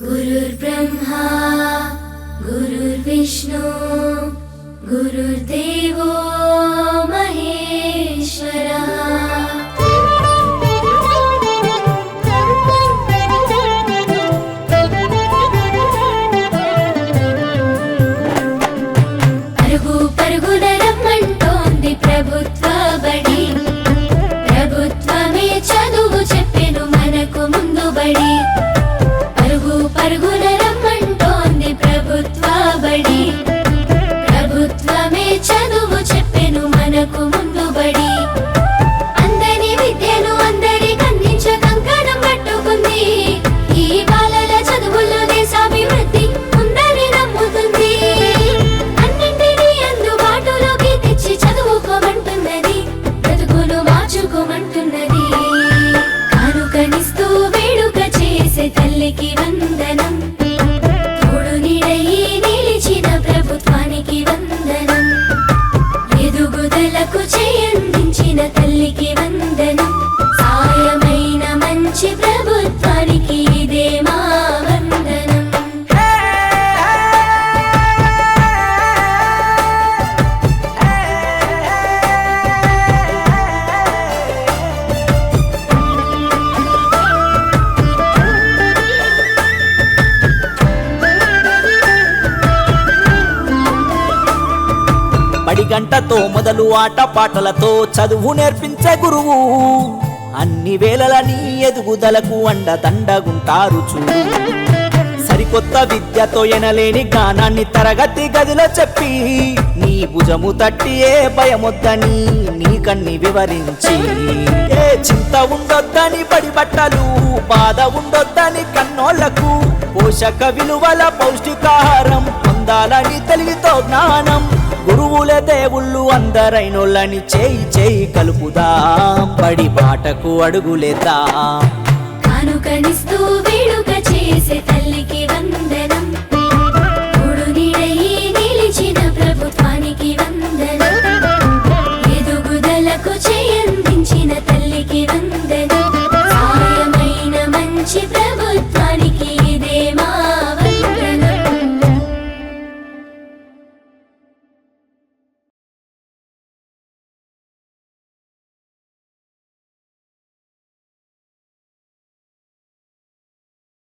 गुरुर्ब्रह्मा गुरुर्विष्णु गुरुर्देवो महेश्वर। తల్లికి వందనం. తోడు నీడయి నిలిచిన ప్రభుత్వానికి వందనం. ఎదుగుదలకు చేయందించిన తల్లికి వందనం. సాయమైన మంచి ప్రభుత్వానికి గంటతో మొదలు ఆట పాటలతో చదువు నేర్పించే గురువు. అన్ని వేళలని ఎదుగుదలకు అండదండగుంటారు చూడు సరికొత్త విద్యతో ఎనలేని గానాన్ని తరగతి గదిలో చెప్పి నీ భుజము తట్టి ఏ భయమొద్దని నీ కన్ని వివరించి. ఏ చింత ఉండొద్దని బడి బట్టలు బాధ ఉండొద్దని కన్నోళ్ళకు పోషక విలువల పౌష్టికాహారం పొందాలని తెలివితో జ్ఞానం. గురువులే దేవుళ్ళు అందరైనోళ్ళని చేయి చేయి కలుపుదా. పడి బాటకు అడుగులేదా వేడుక చేసే నిలిచిన ఎదుగుదలకు చేయందించిన తల్లికి వందనం.